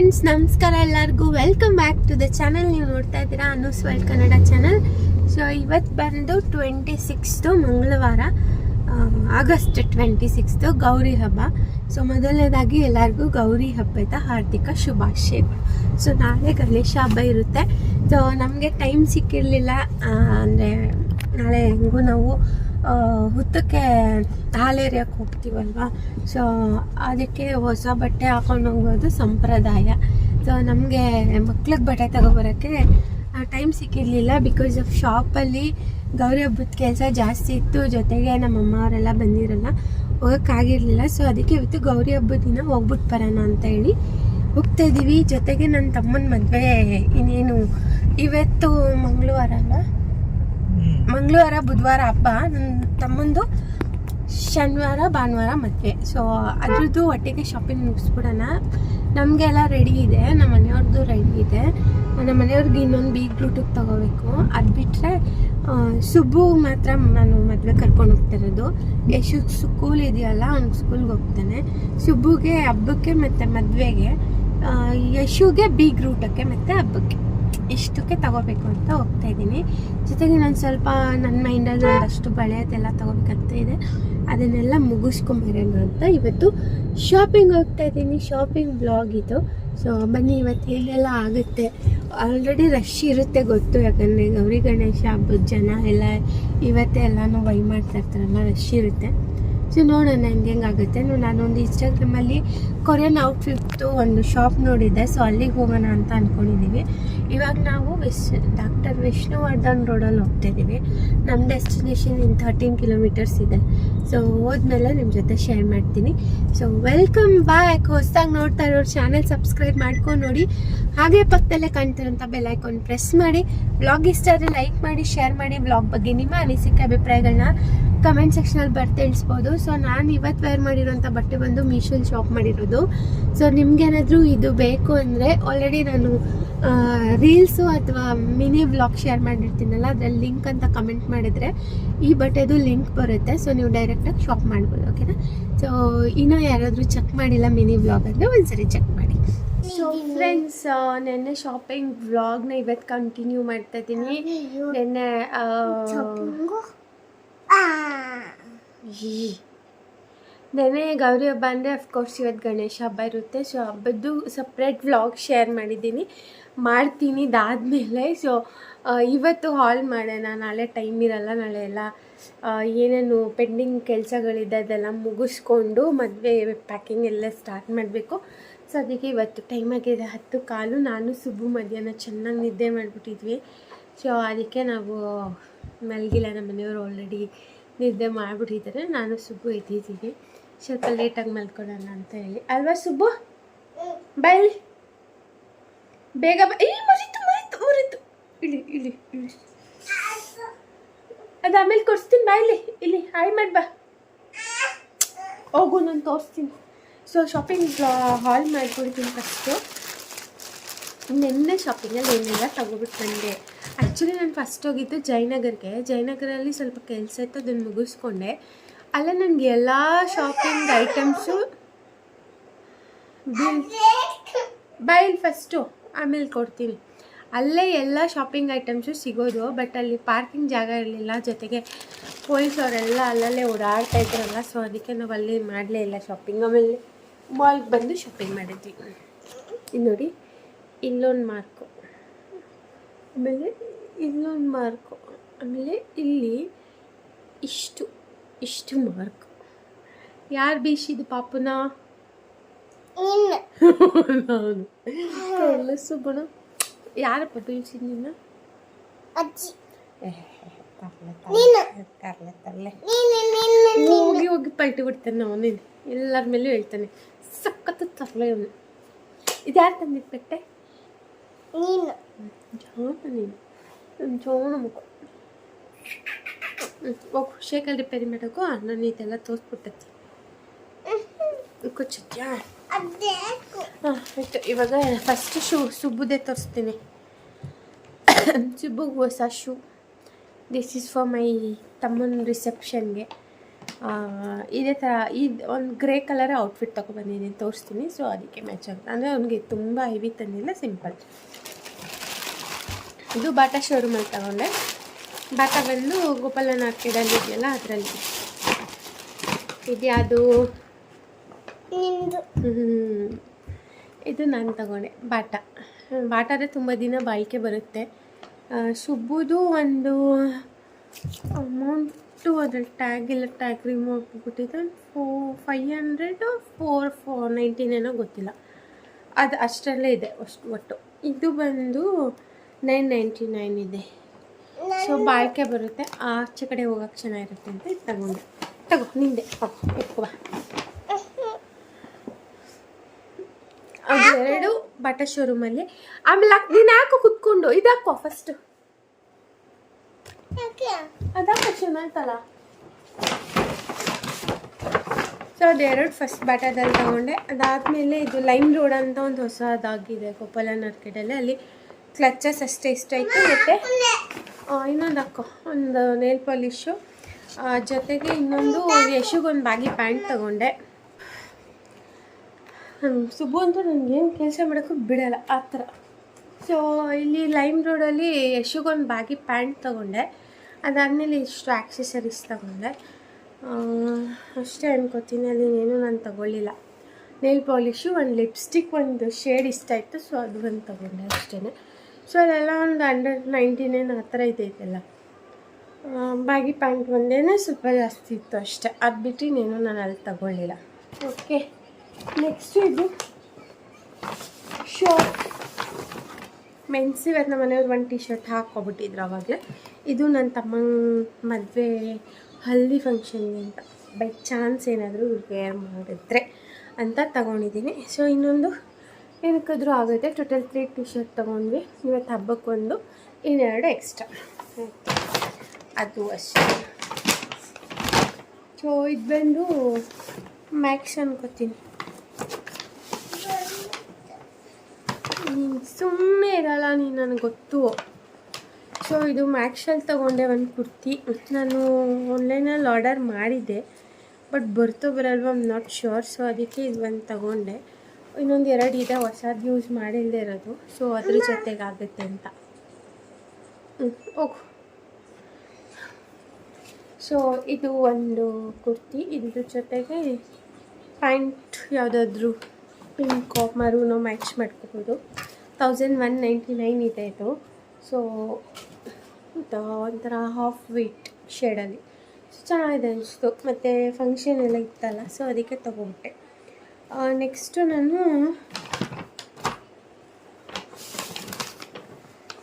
Friends ನಮಸ್ಕಾರ ಎಲ್ಲರಿಗೂ. Welcome back to the channel ನೀವು ನೋಡ್ತಾ ಇದ್ದೀರಾ Anu's world Kannada channel so ಇವತ್ತು ಬಂದು ಟ್ವೆಂಟಿ ಸಿಕ್ಸ್ತು ಮಂಗಳವಾರ ಆಗಸ್ಟ್ ಟ್ವೆಂಟಿ ಸಿಕ್ಸ್ತು ಗೌರಿ ಹಬ್ಬ. ಸೊ ಮೊದಲನೇದಾಗಿ ಎಲ್ಲರಿಗೂ ಗೌರಿ ಹಬ್ಬದ ಹಾರ್ದಿಕ ಶುಭಾಶಯಗಳು. ಸೊ ನಾಳೆ ಗಣೇಶ ಹಬ್ಬ ಇರುತ್ತೆ. ಸೊ ನಮಗೆ ಟೈಮ್ ಸಿಕ್ಕಿರಲಿಲ್ಲ ಅಂದರೆ ನಾಳೆ ಹೆಂಗೂ ನಾವು ಹುತ್ತಕ್ಕೆ ಹಾಲೇರಿಯಕ್ಕೆ ಹೋಗ್ತೀವಲ್ವಾ? ಸೊ ಅದಕ್ಕೆ ಹೊಸ ಬಟ್ಟೆ ಹಾಕೊಂಡು ಹೋಗೋದು ಸಂಪ್ರದಾಯ. ಸೊ ನಮಗೆ ಮಕ್ಳಿಗೆ ಬಟ್ಟೆ ತಗೊಬರೋಕ್ಕೆ ಟೈಮ್ ಸಿಕ್ಕಿರಲಿಲ್ಲ ಬಿಕಾಸ್ ಆಫ್ ಶಾಪಲ್ಲಿ ಗೌರಿ ಹಬ್ಬದ ಕೆಲಸ ಜಾಸ್ತಿ ಇತ್ತು. ಜೊತೆಗೆ ನಮ್ಮ ಅವರೆಲ್ಲ ಬಂದಿರಲ್ಲ, ಹೋಗೋಕ್ಕಾಗಿರಲಿಲ್ಲ. ಸೊ ಅದಕ್ಕೆ ಇವತ್ತು ಗೌರಿ ಹಬ್ಬದ ದಿನ ಹೋಗ್ಬಿಟ್ಟು ಬರೋಣ ಅಂತ ಹೇಳಿ ಹೋಗ್ತಾ ಇದ್ದೀವಿ ಜೊತೆಗೆ ನನ್ನ ತಮ್ಮನ ಮದುವೆ ಇನ್ನೇನು, ಇವತ್ತು ಮಂಗಳವಾರ ಅಲ್ಲ ಮಂಗಳವಾರ, ಬುಧವಾರ ಹಬ್ಬ. ನನ್ನ ತಮ್ಮಂದು ಶನಿವಾರ, ಭಾನುವಾರ ಮದುವೆ. ಸೊ ಅದ್ರದ್ದು ಒಟ್ಟಿಗೆ ಶಾಪಿಂಗ್ ಮುಗಿಸ್ಬಿಡೋಣ. ನಮಗೆಲ್ಲ ರೆಡಿ ಇದೆ. ನಮ್ಮ ಮನೆಯವ್ರದ್ದು ರೆಡಿ ಇದೆ. ನಮ್ಮ ಮನೆಯವ್ರಿಗೆ ಇನ್ನೊಂದು ಬೀಗ್ ಬ್ಲೂಟೂತ್ ತೊಗೋಬೇಕು. ಅದು ಬಿಟ್ಟರೆ ಸುಬ್ಬು ಮಾತ್ರ ನಾನು ಮದುವೆ ಕರ್ಕೊಂಡು ಹೋಗ್ತಿರೋದು ಯಶು ಸ್ಕೂಲ್ ಇದೆಯಲ್ಲ ಅವ್ನಿಗೆ ಸ್ಕೂಲ್ಗೆ ಹೋಗ್ತಾನೆ. ಸುಬ್ಬುಗೆ ಹಬ್ಬಕ್ಕೆ ಮತ್ತು ಮದುವೆಗೆ ಯಶುಗೆ ಬೀಗ್ ರೂಟಕ್ಕೆ ಮತ್ತು ಹಬ್ಬಕ್ಕೆ. ಇಷ್ಟಕ್ಕೆ ತಗೋಬೇಕು ಅಂತ ಹೋಗ್ತಾ ಇದ್ದೀನಿ. ಜೊತೆಗೆ ನಾನು ಸ್ವಲ್ಪ ನನ್ನ ಮೈಂಡಲ್ಲಿ ಒಂದಷ್ಟು ಬಳೆಯದೆಲ್ಲ ತಗೋಬೇಕಂತ ಇದೆ ಅದನ್ನೆಲ್ಲ ಮುಗಿಸ್ಕೊಂಬರೋಣ ಅಂತ ಇವತ್ತು ಶಾಪಿಂಗ್ ಹೋಗ್ತಾ ಇದ್ದೀನಿ ಶಾಪಿಂಗ್ ಬ್ಲಾಗ್ ಇದು. ಸೊ ಬನ್ನಿ, ಇವತ್ತು ಏನೆಲ್ಲ ಆಗುತ್ತೆ? ಆಲ್ರೆಡಿ ರಶ್ ಇರುತ್ತೆ ಗೊತ್ತು. ಯಾಕಂದರೆ ಗೌರಿ ಗಣೇಶ ಹಬ್ಬದ ಜನ ಎಲ್ಲ ಇವತ್ತೇ ಎಲ್ಲನೂ ವೈ ಮಾಡ್ತಾ ಇರ್ತಾರಲ್ಲ ರಶ್ ಇರುತ್ತೆ. ಸೊ ನೋಡೋಣ ಹೆಂಗೆ ಹೆಂಗಾಗುತ್ತೆ ನಾನೊಂದು ಇನ್ಸ್ಟಾಗ್ರಾಮಲ್ಲಿ ಕೊರಿಯನ್ ಔಟ್ಫಿಟ್ಟು ಒಂದು ಶಾಪ್ ನೋಡಿದ್ದೆ. ಸೊ ಅಲ್ಲಿಗೆ ಹೋಗೋಣ ಅಂತ ಅಂದ್ಕೊಂಡಿದ್ದೀವಿ ಇವಾಗ ನಾವು ವಿಶ್, ಡಾಕ್ಟರ್ ವಿಷ್ಣುವರ್ಧನ್ ರೋಡಲ್ಲಿ ಹೋಗ್ತಾ ಇದ್ದೀವಿ ನಮ್ಮ ಡೆಸ್ಟಿನೇಷನ್ ಇನ್ ಥರ್ಟೀನ್ ಕಿಲೋಮೀಟರ್ಸ್ ಇದೆ. ಸೊ ಹೋದ್ಮೇಲೆ ನಿಮ್ಮ ಜೊತೆ ಶೇರ್ ಮಾಡ್ತೀನಿ. So welcome back. ಹೊಸ್ದಾಗಿ ನೋಡ್ತಾ ಇರೋರು ಚಾನೆಲ್ ಸಬ್ಸ್ಕ್ರೈಬ್ ಮಾಡ್ಕೊಂಡು ನೋಡಿ. ಹಾಗೆ ಪಕ್ಕದಲ್ಲೇ ಕಾಣ್ತಿರೋಂಥ ಬೆಲ್ ಐಕಾನ್ ಪ್ರೆಸ್ ಮಾಡಿ. ಬ್ಲಾಗ್ ಇಷ್ಟ ಆದರೆ ಲೈಕ್ ಮಾಡಿ, ಶೇರ್ ಮಾಡಿ. ಬ್ಲಾಗ್ ಬಗ್ಗೆ ನಿಮ್ಮ ಅನಿಸಿಕೆ ಅಭಿಪ್ರಾಯಗಳನ್ನ ಕಮೆಂಟ್ ಸೆಕ್ಷನಲ್ಲಿ ಬರ್ತಾ ಇಳಿಸ್ಬೋದು ಸೊ ನಾನು ಇವತ್ತು ವೇರ್ ಮಾಡಿರೋಂಥ ಬಟ್ಟೆ ಬಂದು ಮೀಶೋಲ್ಲಿ ಶಾಪ್ ಮಾಡಿರೋದು. ಸೊ ನಿಮ್ಗೇನಾದರೂ ಇದು ಬೇಕು ಅಂದರೆ ಆಲ್ರೆಡಿ ನಾನು ರೀಲ್ಸು ಅಥವಾ ಮಿನಿ ವ್ಲಾಗ್ ಶೇರ್ ಮಾಡಿರ್ತೀನಲ್ಲ ಅದರಲ್ಲಿ ಲಿಂಕ್ ಅಂತ ಕಮೆಂಟ್ ಮಾಡಿದರೆ ಈ ಬಟ್ಟೆದು ಲಿಂಕ್ ಬರುತ್ತೆ. ಸೊ ನೀವು ಡೈರೆಕ್ಟಾಗಿ ಶಾಪ್ ಮಾಡ್ಬೋದು ಓಕೆನಾ ಸೊ ಇನ್ನೂ ಯಾರಾದರೂ ಚೆಕ್ ಮಾಡಿಲ್ಲ ಮಿನಿ ವ್ಲಾಗ್ ಅಂದರೆ ಒಂದ್ಸರಿ ಚೆಕ್ ಮಾಡಿ. ಸೊ ಫ್ರೆಂಡ್ಸ್ ನೆನ್ನೆ ಶಾಪಿಂಗ್ ವ್ಲಾಗ್ನ ಇವತ್ತು ಕಂಟಿನ್ಯೂ ಮಾಡ್ತಾ ಇದ್ದೀನಿ. ನೆನ್ನೆ. ನೆನೆ ಗೌರಿ ಹಬ್ಬ ಅಂದರೆ ಅಫ್ಕೋರ್ಸ್ ಇವತ್ತು ಗಣೇಶ ಹಬ್ಬ ಇರುತ್ತೆ. ಸೊ ಹಬ್ಬದ್ದು ಸಪ್ರೇಟ್ ವ್ಲಾಗ್ ಶೇರ್ ಮಾಡಿದ್ದೀನಿ. ಮಾಡ್ತೀನಿ ಇದಾದಮೇಲೆ ಸೊ ಇವತ್ತು ಹಾಲ್ ಮಾಡೋಣ ನಾಳೆ ಟೈಮ್ ಇರಲ್ಲ ನಾಳೆ ಎಲ್ಲ ಏನೇನು ಪೆಂಡಿಂಗ್ ಕೆಲಸಗಳಿದೆ ಅದೆಲ್ಲ ಮುಗಿಸ್ಕೊಂಡು ಮದುವೆ ಪ್ಯಾಕಿಂಗ್ ಎಲ್ಲ ಸ್ಟಾರ್ಟ್ ಮಾಡಬೇಕು. ಸೊ ಅದಕ್ಕೆ ಇವತ್ತು ಟೈಮ್ ಆಗಿದೆ ಹತ್ತು ಕಾಲು. ನಾನು ಸುಬ್ಬು ಮಧ್ಯಾಹ್ನ ಚೆನ್ನಾಗಿ ನಿದ್ದೆ ಮಾಡಿಬಿಟ್ಟಿದ್ವಿ. ಸೊ ಅದಕ್ಕೆ ನಾವು ಮಲಗಿಲ್ಲ ನಮ್ಮ ಮನೆಯವರು ಆಲ್ರೆಡಿ ನಿದ್ದೆ ಮಾಡಿಬಿಟ್ಟಿದ್ದಾರೆ. ನಾನು ಸುಬ್ಬು ಎದ್ದಿದ್ದೀವಿ ಸ್ವಲ್ಪ ಲೇಟಾಗಿ ಮಲ್ಕೊಳ್ಳೋಣ ಅಂತ ಹೇಳಿ. ಅಲ್ವಾ ಸುಬ್ಬು? ಬಾಯ್ ಬೇಗ ಈ ಮರಿತು, ಮುರಿತು ಮುರಿತು. ಇಳಿ ಇಳಿ ಇಳಿ ಅದು ಆಮೇಲೆ ಕೊಡಿಸ್ತೀನಿ, ಬಾ ಇಲ್ಲಿ ಇಲ್ಲಿ, ಹಾಯ್ ಮಾಡಿ ಬಾ. ಹೋಗು, ನಾನು ತೋರಿಸ್ತೀನಿ. ಸೊ ಶಾಪಿಂಗ್ ಹಾಲ್ ಮಾಡಿಕೊಡ್ತೀನಿ ಫಸ್ಟು ನಿನ್ನೆ ಶಾಪಿಂಗಲ್ಲಿ ಏನೆಲ್ಲ ತಗೋಬಿಟ್ಟು ಬಂದೆ. ಆ್ಯಕ್ಚುಲಿ ನಾನು ಫಸ್ಟ್ ಹೋಗಿದ್ದು ಜಯನಗರ್ಗೆ ಜಯನಗರಲ್ಲಿ ಸ್ವಲ್ಪ ಕೆಲಸ ಇತ್ತು ಅದನ್ನು ಮುಗಿಸ್ಕೊಂಡೆ. ಅಲ್ಲ ನನಗೆ ಎಲ್ಲ ಶಾಪಿಂಗ್ ಐಟಮ್ಸು ಬಿಲ್ ಬೈಲ್ ಫಸ್ಟು ಆಮೇಲೆ ಕೊಡ್ತೀನಿ. ಅಲ್ಲೇ ಎಲ್ಲ ಶಾಪಿಂಗ್ ಐಟಮ್ಸು ಸಿಗೋದು ಬಟ್ ಅಲ್ಲಿ ಪಾರ್ಕಿಂಗ್ ಜಾಗ ಇರಲಿಲ್ಲ. ಜೊತೆಗೆ ಪೊಲೀಸವರೆಲ್ಲ ಅಲ್ಲಲ್ಲೇ ಓಡಾಡ್ತಾ ಇದ್ರಲ್ಲ ಸೊ ಅದಕ್ಕೆ ನಾವು ಅಲ್ಲಿ ಮಾಡಲೇ ಇಲ್ಲ ಶಾಪಿಂಗ್ ಆಮೇಲೆ ಮಾಲ್ಗೆ ಬಂದು ಶಾಪಿಂಗ್ ಮಾಡಿದ್ವಿ. ಇಲ್ಲಿ ನೋಡಿ, ಇಲ್ಲೊಂದು ಮಾರ್ಕು. ಆಮೇಲೆ ಇಲ್ಲೊಂದು ಮಾರ್ಕು. ಆಮೇಲೆ ಇಲ್ಲಿ ಇಷ್ಟು ಇಷ್ಟು ಮಾರ್ಕು. ಯಾರು ಬೀಸಿದ್ದು ಪಾಪುನ? ನಾನು ಒಳ್ಳೆ ಸುಗುಣ ಯಾರಪ್ಪ ಬೀಳ್ಸಿದ್ ನಿನ್ನ ಅಜ್ಜಿ ಏ, ತರ್ಲೆ, ನೀನು. ತರ್ಲೆ, ತರ್ಲೆ. ನೀನು ಹೋಗಿ ಹೋಗಿ ಪಲ್ಟಿ ಬಿಡ್ತಾನೆ ಅವನು ಎಲ್ಲರ ಮೇಲೂ ಹೇಳ್ತಾನೆ ಸಖತ್ತು ತರಲೆ ಅವನು ಇದು ಯಾರು ತಂದಿದ್ದು ಬೆಟ್ಟೆ ನೀನು ಜಾನ ನೀನು ನನ್ನ ಜೋನ ಮುಖ ಹ್ಞೂ ಹೋಗು ಶೇಕಲ್ ರಿಪೇರಿ ಮಾಡೋಕ್ಕೂ ನಾನು ಇದೆಲ್ಲ ತೋರಿಸ್ಬಿಟ್ಟೈತಿ ಕುಚ್ಚತ್ಯಾ ಅದೇಕು ಇವಾಗ ಫಸ್ಟ್ ಶೂ ಸುಬ್ಬುದೇ ತೋರಿಸ್ತೀನಿ. ಸುಬ್ಬುಗೆ ಹೊಸ shoe this is for my ತಮ್ಮನ ರಿಸೆಪ್ಷನ್ಗೆ ಇದೇ ಥರ ಇದು ಒಂದು ಗ್ರೇ ಕಲರ್ ಔಟ್ಫಿಟ್ ತೊಗೊಬಂದಿದ್ದೀನಿ ತೋರಿಸ್ತೀನಿ. ಸೊ ಅದಕ್ಕೆ ಮ್ಯಾಚ್ ಆಗುತ್ತೆ ಅಂದರೆ ಅವ್ನಿಗೆ ತುಂಬ ಹೆವಿ ತಂದಿಲ್ಲ ಸಿಂಪಲ್ ಇದು ಬಾಟಾ ಶೋರೂಮಲ್ಲಿ ತಗೊಂಡೆ. ಬಾಟಾ ಬಂದು ಗೋಪಾಲನ ಇದೆಯಲ್ಲ, ಅದರಲ್ಲಿ. ಇದ್ಯಾವುದು ನಿಂದು? ಇದು ನಾನು ತಗೊಂಡೆ ಬಾಟ. ಬಾಟಾದ್ರೆ ತುಂಬ ದಿನ ಬಾಳಿಕೆ ಬರುತ್ತೆ. ಸುಬ್ಬುದು ಶುಭುದು ಒಂದು ಅಮೌಂಟು ಅದ್ರಲ್ಲಿ ಟ್ಯಾಗ್ ಇಲ್ಲ ಟ್ಯಾಗ್ ರಿಮೂವ್ ಒಂದು four five hundred four four ನೈಂಟಿನೇನೋ ಗೊತ್ತಿಲ್ಲ. ಅದು ಅಷ್ಟರಲ್ಲೇ ಇದೆ ಅಷ್ಟು ಒಟ್ಟು. ಇದು ಬಂದು ನೈನ್ ನೈಂಟಿ ನೈನ್ ಇದೆ. ಸೊ ಬಾಳಿಕೆ ಬರುತ್ತೆ. ಆಚೆ ಕಡೆ ಹೋಗೋಕ್ಕೆ ಚೆನ್ನಾಗಿರುತ್ತೆ ಅಂತ ಇದು ತಗೊಂಡೆ. ತಗೋ ನಿಂದೆ. ಎತ್ಕೋ ಬಾ. ಅದು ಎರಡು ಬಟ್ಟೆ ಶೋರೂಮಲ್ಲಿ ಆಮೇಲೆ ನೀನ್ ಹಾಕು ಕುತ್ಕೊಂಡು? ಇದಾಕೋ ಫಸ್ಟ್ ಅದಾಕೋ ಚೆನ್ನಾಯ್ತಲ್ಲ ಸೊ ಅದು ಎರಡು ಫಸ್ಟ್ ಬಾಟಾದಲ್ಲಿ ತಗೊಂಡೆ. ಅದಾದಮೇಲೆ ಇದು ಲೈಮ್ ರೋಡ್ ಅಂತ ಒಂದು ಹೊಸದಾಗಿದೆ ಕೊಪ್ಪಲ ಮಾರ್ಕೆಟಲ್ಲಿ. ಅಲ್ಲಿ ಕ್ಲಚಸ್ ಅಷ್ಟೇ ಇಷ್ಟ ಆಯಿತು. ಮತ್ತು ಇನ್ನೊಂದು ಹಾಕೋ ಒಂದು ನೇಲ್ ಪಾಲಿಶು ಜೊತೆಗೆ ಇನ್ನೊಂದು ಯಶುಗೊಂದು ಬಾಗಿ ಪ್ಯಾಂಟ್ ತಗೊಂಡೆ. ಸುಬ್ಬು ಅಂತೂ ಏನು ಕೆಲಸ ಮಾಡೋಕ್ಕೂ ಬಿಡಲ್ಲ, ಆ ಥರ. ಸೊ ಇಲ್ಲಿ ಲೈಮ್ ರೋಡಲ್ಲಿ ಯಶುಗೊಂದು ಬಾಗಿ ಪ್ಯಾಂಟ್ ತೊಗೊಂಡೆ. ಅದಾದಮೇಲೆ ಇಷ್ಟು ಆ್ಯಕ್ಸೆಸರೀಸ್ ತೊಗೊಂಡೆ. ಅಷ್ಟೇ ಅನ್ಕೋತೀನಿ ಅಲ್ಲಿ ಏನು ನಾನು ತೊಗೊಳ್ಳಿಲ್ಲ. ನೇಲ್ ಪಾಲಿಶು ಒಂದು ಲಿಪ್ಸ್ಟಿಕ್ ಒಂದು ಶೇಡ್ ಇಷ್ಟ ಆಯಿತು ಸೊ ಅದು ಒಂದು ತೊಗೊಂಡೆ ಅಷ್ಟೇ ಸೊ ಅದೆಲ್ಲ ಒಂದು ಅಂಡ್ರೆಡ್ ನೈಂಟಿ ನೈನ್ ಆ ಥರ ಇದೆಲ್ಲ. ಬಾಗಿ ಪ್ಯಾಂಟ್ ಒಂದೇ ಸ್ವಲ್ಪ ಜಾಸ್ತಿ ಇತ್ತು ಅಷ್ಟೇ. ಅದು ಬಿಟ್ಟು ಇನ್ನೇನು ನಾನು ಅಲ್ಲಿ ತಗೊಳ್ಳಿಲ್ಲ. ಓಕೆ ನೆಕ್ಸ್ಟ್ ಇದು ಶರ್ಟ್ ಇವತ್ತು ನಮ್ಮ ಮನೆಯವ್ರು ಒಂದು ಟಿ ಶರ್ಟ್ ಹಾಕ್ಕೊಬಿಟ್ಟಿದ್ರು ಅವಾಗಲೇ. ಇದು ನನ್ನ ತಮ್ಮನ ಮದುವೆ ಹಲ್ದಿ ಫಂಕ್ಷನ್ಗೆ ಅಂತ. ಬೈ ಚಾನ್ಸ್ ಏನಾದರೂ ವೇರ್ ಮಾಡಿದ್ರೆ ಅಂತ ತಗೊಂಡಿದ್ದೀನಿ. ಸೊ ಇನ್ನೊಂದು ಏನಕ್ಕಾದರೂ ಆಗುತ್ತೆ. ಟೋಟಲ್ ತ್ರೀ ಟಿ ಶರ್ಟ್ ತೊಗೊಂಡ್ವಿ. ಇವತ್ತು ಹಬ್ಬಕ್ಕೊಂದು ಇನ್ನೆರಡು ಎಕ್ಸ್ಟ್ರಾ ಅದು ಅಷ್ಟೇ. ಸೊ ಇದು ಬಂದು ಮ್ಯಾಕ್ಸ್ ಅನ್ಕೋತೀನಿ. ಸುಮ್ಮನೆ ಇರಲ್ಲ ನೀನು ನನಗೆ ಗೊತ್ತು. ಸೊ ಇದು ಮ್ಯಾಕ್ಸಲ್ಲಿ ತೊಗೊಂಡೆ ಒಂದು ಕುರ್ತಿ. ನಾನು ಆನ್ಲೈನಲ್ಲಿ ಆರ್ಡರ್ ಮಾಡಿದ್ದೆ ಬಟ್ ಬರ್ತೋ ಬರಲ್ವ ಐಮ್ ನಾಟ್ ಶ್ಯೂರ್ ಸೊ ಅದಕ್ಕೆ ಇದು ಒಂದು ತೊಗೊಂಡೆ. ಇನ್ನೊಂದು ಎರಡು ಇದೆ ಹೊಸದು ಯೂಸ್ ಮಾಡಿಲ್ಲದೆ ಇರೋದು. ಸೊ ಅದ್ರ ಜೊತೆಗೆ ಆಗುತ್ತೆ ಅಂತ. ಓಕೆ ಸೊ ಇದು ಒಂದು ಕುರ್ತಿ ಇದ್ರ ಜೊತೆಗೆ ಪ್ಯಾಂಟ್ ಯಾವುದಾದ್ರೂ ಪಿಂಕ್ ಮರೂನೋ ಮ್ಯಾಚ್ ಮಾಡ್ಕೋಬೋದು. ತೌಸಂಡ್ ಒನ್ ನೈಂಟಿ ನೈನ್ ಇದೆ ಇದು. ಸೊ ಒಂಥರ ಹಾಫ್ ವೀಟ್ ಶೇಡಲ್ಲಿ ಸೊ ಚೆನ್ನಾಗಿದೆ ಅನಿಸ್ತು. ಮತ್ತು ಫಂಕ್ಷನ್ ಎಲ್ಲ ಇತ್ತಲ್ಲ ಸೊ ಅದಕ್ಕೆ ತೊಗೊಂಬಿಟ್ಟೆ. ನೆಕ್ಸ್ಟು ನಾನು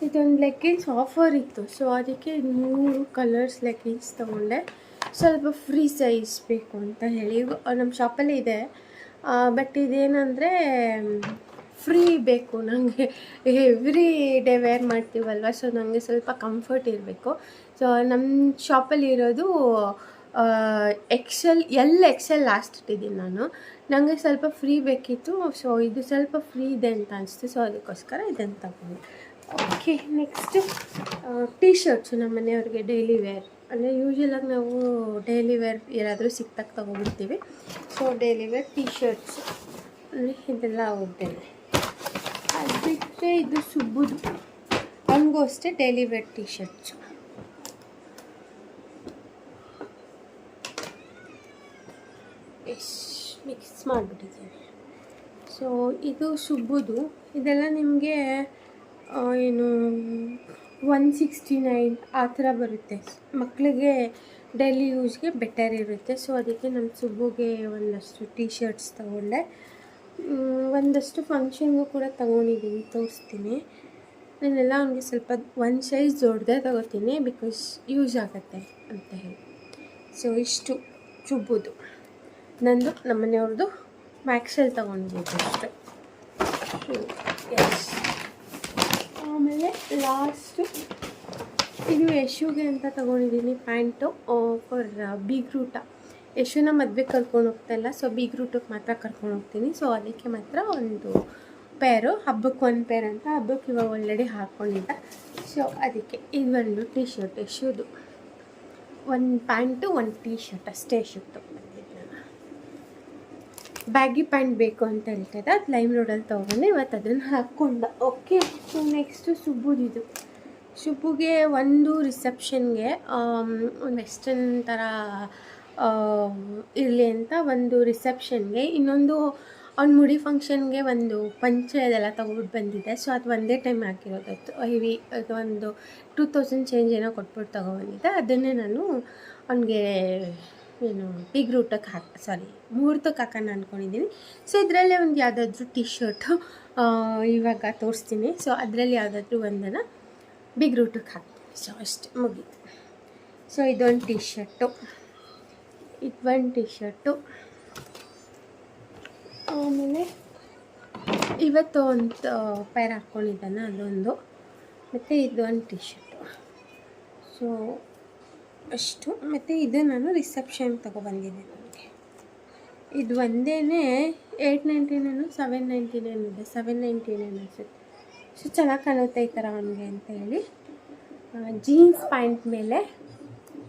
ಇದೊಂದು ಲೆಗ್ಗಿನ್ಸ್ ಆಫರ್ ಇತ್ತು. ಸೊ ಅದಕ್ಕೆ ಮೂರು ಕಲರ್ಸ್ ಲೆಗ್ಗಿನ್ಸ್ ತೊಗೊಂಡೆ. ಸ್ವಲ್ಪ ಫ್ರೀ ಸೈಜ್ ಬೇಕು ಅಂತ ಹೇಳಿ. ನಮ್ಮ ಶಾಪಲ್ಲಿ ಇದೆ. ಬಟ್ ಇದೇನಂದರೆ ಫ್ರೀ ಬೇಕು. ನನಗೆ ಎವ್ರಿ ಡೇ ವೇರ್ ಮಾಡ್ತೀವಲ್ವ ಸೊ ನನಗೆ ಸ್ವಲ್ಪ ಕಂಫರ್ಟ್ ಇರಬೇಕು. ಸೊ ನಮ್ಮ ಶಾಪಲ್ಲಿ ಇರೋದು ಎಕ್ಸೆಲ್ ಎಲ್ ಎಕ್ಸೆಲ್ ಲಾಸ್ಟ್ ಇಟ್ಟಿದ್ದೀನಿ ನಾನು. ನನಗೆ ಸ್ವಲ್ಪ ಫ್ರೀ ಬೇಕಿತ್ತು ಸೊ ಇದು ಸ್ವಲ್ಪ ಫ್ರೀ ಇದೆ ಅಂತ ಅನಿಸ್ತು ಸೊ ಅದಕ್ಕೋಸ್ಕರ ಇದನ್ನು ತಗೊಂಡೆ. ಓಕೆ ನೆಕ್ಸ್ಟ್ ಟೀ ಶರ್ಟ್ಸು ನಮ್ಮ ಮನೆಯವ್ರಿಗೆ ಡೈಲಿ ವೇರ್ ಅಂದರೆ ಯೂಶ್ವಲಾಗಿ ನಾವು ಡೈಲಿ ವೇರ್ ಏನಾದರೂ ಸಿಕ್ತಾಗ ತೊಗೊಬಿಡ್ತೀವಿ so daily wear T shirts ಅಂದರೆ ಇದೆಲ್ಲ ಹೋಗ್ತೇನೆ ಬಿಟ್ಟರೆ ಇದು ಸುಬ್ಬುದು. ಅವನಿಗೂ ಅಷ್ಟೇ daily wear T shirts mix ಮಾಡಿಬಿಟ್ಟಿದ್ದೀನಿ. So ಇದು ಸುಬ್ಬುದು. ಇದೆಲ್ಲ ನಿಮಗೆ ಏನು ಒನ್ ಸಿಕ್ಸ್ಟಿ ನೈನ್ ಆ ಥರ ಬರುತ್ತೆ. ಮಕ್ಕಳಿಗೆ ಡೈಲಿ ಯೂಸ್ಗೆ ಬೆಟರ್ ಇರುತ್ತೆ. ಸೊ ಅದಕ್ಕೆ ನಮ್ಮ ಸುಬ್ಬುಗೆ ಒಂದಷ್ಟು ಟೀ ಶರ್ಟ್ಸ್ ತೊಗೊಂಡೆ. ಒಂದಷ್ಟು ಫಂಕ್ಷನ್ಗೂ ಕೂಡ ತೊಗೊಂಡಿದ್ದೀನಿ ತೋರಿಸ್ತೀನಿ. ನಾನೆಲ್ಲ ಅವನಿಗೆ ಸ್ವಲ್ಪ ಒಂದು ಸೈಜ್ ದೊಡ್ಡದೇ ತಗೋತೀನಿ ಬಿಕಾಸ್ ಯೂಸ್ ಆಗುತ್ತೆ ಅಂತ ಹೇಳಿ. ಸೊ ಇಷ್ಟು ಚುಬ್ಬುದು. ನಂದು ನಮ್ಮನೆಯವ್ರದ್ದು ಮ್ಯಾಕ್ಸಲ್ ತೊಗೊಂಡಿದ್ದು ಅಷ್ಟೆ. ಎಸ್ ಆಮೇಲೆ ಲಾಸ್ಟು ಇದು ಯಶುಗೆ ಅಂತ ತೊಗೊಂಡಿದ್ದೀನಿ ಪ್ಯಾಂಟು ಫಾರ್ ಬಿಗ್ ರೂಟ ಯಶುನ ಮದುವೆ ಕರ್ಕೊಂಡು ಹೋಗ್ತಾಯಿಲ್ಲ ಸೊ ಬಿಗ್ ರೂಟಕ್ಕೆ ಮಾತ್ರ ಕರ್ಕೊಂಡು ಹೋಗ್ತೀನಿ. ಸೊ ಅದಕ್ಕೆ ಮಾತ್ರ ಒಂದು ಪೇರು ಹಬ್ಬಕ್ಕೆ ಒಂದು ಪೇರ್ ಅಂತ ಹಬ್ಬಕ್ಕೆ ಇವಾಗ ಆಲ್ರೆಡಿ ಹಾಕ್ಕೊಂಡಿದ್ದ ಸೊ ಅದಕ್ಕೆ ಇದು ಒಂದು ಟಿ ಶರ್ಟ್ ಯಶುದು. ಒಂದು ಪ್ಯಾಂಟು ಒಂದು ಟೀ ಶರ್ಟ್ ಅಷ್ಟೇ ಶರ್ಟ್ ಬ್ಯಾಗಿ ಪ್ಯಾಂಟ್ ಬೇಕು ಅಂತ ಹೇಳ್ತಾಯಿದ್ದೆ ಅದು ಲೈಮ್ ರೋಡಲ್ಲಿ ತೊಗೊಂಡೆ ಇವತ್ತು ಅದನ್ನು ಹಾಕ್ಕೊಂಡ. ಓಕೆ ಸೊ ನೆಕ್ಸ್ಟು ಸುಬ್ಬುದಿದು ಶುಭುಗೆ ಒಂದು ರಿಸೆಪ್ಷನ್ಗೆ ಒಂದು ವೆಸ್ಟರ್ನ್ ಥರ ಇರಲಿ ಅಂತ ಒಂದು ರಿಸೆಪ್ಷನ್ಗೆ ಇನ್ನೊಂದು ಅವ್ನ ಮುಡಿ ಫಂಕ್ಷನ್ಗೆ ಒಂದು ಪಂಚೆ ಅದೆಲ್ಲ ತೊಗೊಬಿಟ್ಟು ಬಂದಿದ್ದೆ ಸೊ ಅದು ಒಂದೇ ಟೈಮ್ ಹಾಕಿರೋದು. ಹೆವಿ ಅದು ಒಂದು ಟೂ ತೌಸಂಡ್ ಚೇಂಜ್ ಏನೋ ಕೊಟ್ಬಿಟ್ಟು ತೊಗೊಬಂದಿದ್ದೆ ಅದನ್ನೇ ನಾನು ಅವನಿಗೆ ಏನು ಬಿಗ್ ರೂಟಕ್ಕೆ ಹಾಕಿ ಸಾರಿ ಮುಹೂರ್ತಕ್ಕೆ ಹಾಕೋಣ ಅಂದ್ಕೊಂಡಿದ್ದೀನಿ ಸೊ ಇದರಲ್ಲಿ ಒಂದು ಯಾವುದಾದ್ರೂ ಟಿ ಶರ್ಟು ಇವಾಗ ತೋರಿಸ್ತೀನಿ. ಸೊ ಅದರಲ್ಲಿ ಯಾವುದಾದ್ರೂ ಒಂದನ್ನು ಬಿಗ್ ರೂಟಕ್ಕೆ ಹಾಕ್ತೀನಿ. ಸೊ ಅಷ್ಟೇ ಮುಗೀತು. ಸೊ ಇದೊಂದು ಟಿ ಶರ್ಟು ಇದೊಂದು ಟಿ ಶರ್ಟು ಆಮೇಲೆ ಇವತ್ತು ಒಂದು ಪೈರ್ ಹಾಕ್ಕೊಂಡಿದ್ದಾನೆ ಅದೊಂದು. ಮತ್ತು ಇದೊಂದು ಟಿ ಶರ್ಟು ಸೊ ಅಷ್ಟು. ಮತ್ತು ಇದು ನಾನು ರಿಸೆಪ್ಷನ್ ತೊಗೊಬಂದಿದ್ದೆ ನನಗೆ ಇದು ಒಂದೇ eight ninety nine seven ninety nine ಇದೆ. ಸೆವೆನ್ ನೈಂಟಿ ನೈನ್ ಅನ್ಸುತ್ತೆ. ಸೊ ಚೆನ್ನಾಗಿ ಕಾಣುತ್ತೆ ಈ ಥರ ಅವನಿಗೆ ಅಂತ ಹೇಳಿ. ಜೀನ್ಸ್ ಪ್ಯಾಂಟ್ ಮೇಲೆ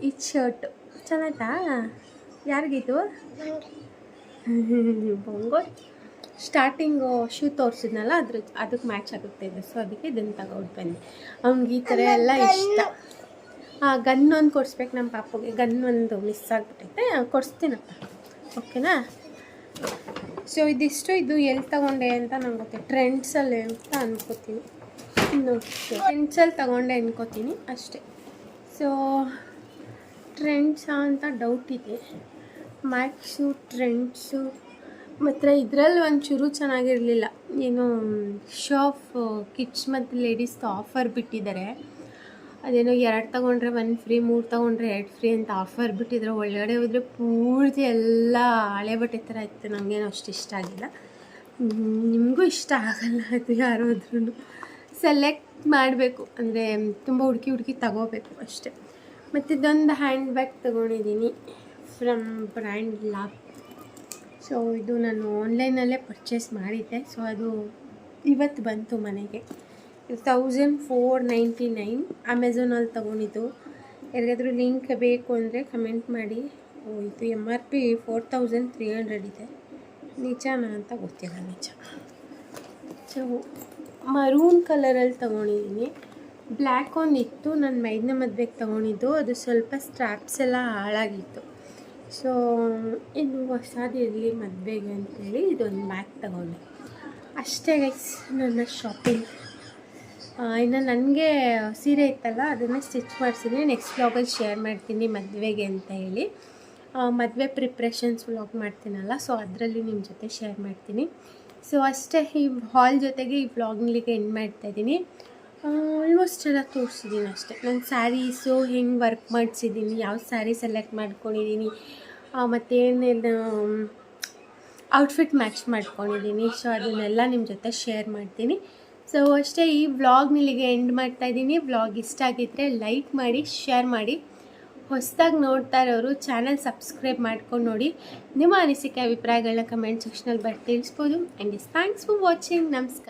ಈ ಶರ್ಟ್. ಚೆನ್ನಾಯ್ತಾ? ಯಾರಿಗಿದು? ಬಂಗೋ. ಸ್ಟಾರ್ಟಿಂಗು ಶೂ ತೋರಿಸಿದ್ನಲ್ಲ ಅದ್ರ ಅದಕ್ಕೆ ಮ್ಯಾಚ್ ಆಗುತ್ತೆ ಇದು. ಸೊ ಅದಕ್ಕೆ ಇದನ್ನು ತಗೊಂಡು ಬನ್ನಿ ಅವ್ನಿಗೆ ಈ ಥರ ಎಲ್ಲ ಇಷ್ಟ. ಹಾಂ ಗನ್ ಒಂದು ಕೊಡಿಸ್ಬೇಕು ನಮ್ಮ ಪಾಪಗೆ. ಗನ್ ಒಂದು ಮಿಸ್ ಆಗಿಬಿಟ್ಟೈತೆ ಕೊಡಿಸ್ತೀನಪ್ಪ. ಓಕೆನಾ? ಸೊ ಇದಿಷ್ಟು. ಇದು ಎಲ್ಲಿ ತಗೊಂಡೆ ಅಂತ ನಂಗೆ ಗೊತ್ತೆ. ಟ್ರೆಂಡ್ಸಲ್ಲಿ ಅಂತ ಅನ್ಕೋತೀನಿ. ನೋಡಿ ಟ್ರೆಂಡ್ಸಲ್ಲಿ ತಗೊಂಡೆ ಅನ್ಕೋತೀನಿ. ಅಷ್ಟೇ. ಸೊ ಟ್ರೆಂಡ್ಸಾ ಅಂತ ಡೌಟ್ ಇದೆ. ಮ್ಯಾಕ್ಸು ಟ್ರೆಂಡ್ಸು ಮತ್ತು ಇದರಲ್ಲಿ ಒಂಚೂರು ಚೆನ್ನಾಗಿರಲಿಲ್ಲ. ಏನು ಶಾಫ್ ಕಿಡ್ಸ್ ಮತ್ತು ಲೇಡೀಸ್ದು ಆಫರ್ ಬಿಟ್ಟಿದ್ದಾರೆ. ಅದೇನೋ ಎರಡು ತಗೊಂಡ್ರೆ ಒಂದು ಫ್ರೀ, ಮೂರು ತೊಗೊಂಡ್ರೆ ಎರಡು ಫ್ರೀ ಅಂತ ಆಫರ್ ಬಿಟ್ಟಿದ್ರೆ. ಒಳಗಡೆ ಹೋದರೆ ಪೂರ್ತಿ ಎಲ್ಲ ಹಳೆ ಬಟ್ಟೆ ಥರ ಇತ್ತು. ನನಗೇನು ಅಷ್ಟು ಇಷ್ಟ ಆಗಿಲ್ಲ. ನಿಮಗೂ ಇಷ್ಟ ಆಗಲ್ಲ ಅದು ಯಾರಾದ್ರೂ ಸೆಲೆಕ್ಟ್ ಮಾಡಬೇಕು. ಅಂದರೆ ತುಂಬ ಹುಡುಕಿ ಹುಡುಕಿ ತಗೋಬೇಕು ಅಷ್ಟೆ. ಮತ್ತು ಇದೊಂದು ಹ್ಯಾಂಡ್ ಬ್ಯಾಗ್ ತೊಗೊಂಡಿದ್ದೀನಿ. ಫ್ರಮ್ ಬ್ರ್ಯಾಂಡ್ ಲಾಕ್ ಸೊ ಇದು ನಾನು ಆನ್ಲೈನಲ್ಲೇ ಪರ್ಚೇಸ್ ಮಾಡಿದ್ದೆ. ಸೊ ಅದು ಇವತ್ತು ಬಂತು ಮನೆಗೆ. ತೌಸಂಡ್ ಫೋರ್ ನೈಂಟಿ ನೈನ್ ಅಮೆಝಾನಲ್ಲಿ ತೊಗೊಂಡಿದ್ದು. ಯಾರಿಗಾದ್ರೂ ಲಿಂಕ್ ಬೇಕು ಅಂದರೆ ಕಮೆಂಟ್ ಮಾಡಿ. ಇದು M R P four thousand three hundred ಇದೆ. ನಿಜಾನ ಅಂತ ಗೊತ್ತಿಲ್ಲ ನಿಜ. ಸೊ ಮರೂನ್ ಕಲರಲ್ಲಿ ತೊಗೊಂಡಿದ್ದೀನಿ. ಬ್ಲ್ಯಾಕ್ ಒಂದು ಇತ್ತು. ನಾನು ಮೈದನ ಮದುವೆಗೆ ತೊಗೊಂಡಿದ್ದು. ಅದು ಸ್ವಲ್ಪ ಸ್ಟ್ರಾಪ್ಸ್ ಎಲ್ಲ ಹಾಳಾಗಿತ್ತು. ಸೊ ಹೊಸದು ಇರಲಿ ಮದುವೆಗೆ ಅಂತೇಳಿ ಇದೊಂದು ಬ್ಯಾಗ್ ತಗೊಂಡೆ. ಅಷ್ಟೇ ಗೈಸ್ ನನ್ನ ಶಾಪಿಂಗ್ ಇನ್ನು ನನಗೆ ಸೀರೆ ಇತ್ತಲ್ಲ, ಅದನ್ನು ಸ್ಟಿಚ್ ಮಾಡಿಸಿದ್ರೆ ನೆಕ್ಸ್ಟ್ ವ್ಲಾಗಲ್ಲಿ ಶೇರ್ ಮಾಡ್ತೀನಿ ಮದುವೆಗೆ ಅಂತ ಹೇಳಿ. ಮದುವೆ ಪ್ರಿಪ್ರೇಷನ್ಸ್ ವ್ಲಾಗ್ ಮಾಡ್ತೀನಲ್ಲ ಸೊ ಅದರಲ್ಲಿ ನಿಮ್ಮ ಜೊತೆ ಶೇರ್ ಮಾಡ್ತೀನಿ. ಸೊ ಅಷ್ಟೇ ಈ ಹಾಲ್ ಜೊತೆಗೆ ಈ ವ್ಲಾಗ್ನಲ್ಲಿಗೆ ಎಂಡ್ ಮಾಡ್ತಾಯಿದ್ದೀನಿ ಆಲ್ಮೋಸ್ಟ್ ಎಲ್ಲ ತೋರಿಸಿದ್ದೀನಿ ಅಷ್ಟೇ. ನನ್ನ ಸ್ಯಾರೀಸು ಹೆಂಗೆ ವರ್ಕ್ ಮಾಡಿಸಿದ್ದೀನಿ ಯಾವ ಸ್ಯಾರಿ ಸೆಲೆಕ್ಟ್ ಮಾಡ್ಕೊಂಡಿದ್ದೀನಿ ಮತ್ತೇನೇನು ಔಟ್ಫಿಟ್ ಮ್ಯಾಚ್ ಮಾಡ್ಕೊಂಡಿದ್ದೀನಿ ಸೊ ಅದನ್ನೆಲ್ಲ ನಿಮ್ಮ ಜೊತೆ ಶೇರ್ ಮಾಡ್ತೀನಿ. ಸೊ ಅಷ್ಟೇ ಈ ವ್ಲಾಗ್ ನಿಲ್ಲಿಗೆ ಎಂಡ್ ಮಾಡ್ತಾ ಇದ್ದೀನಿ ವ್ಲಾಗ್ ಇಷ್ಟ ಆಗಿದ್ದರೆ ಲೈಕ್ ಮಾಡಿ ಶೇರ್ ಮಾಡಿ. ಹೊಸದಾಗಿ ನೋಡ್ತಾ ಇರೋರು ಚಾನಲ್ ಸಬ್ಸ್ಕ್ರೈಬ್ ಮಾಡ್ಕೊಂಡು ನೋಡಿ. ನಿಮ್ಮ ಅನಿಸಿಕೆ ಅಭಿಪ್ರಾಯಗಳನ್ನ ಕಮೆಂಟ್ ಸೆಕ್ಷನಲ್ಲಿ ಬರ್ತಿಳಿಸ್ಬೋದು and is thanks for watching ನಮಸ್ಕಾರ.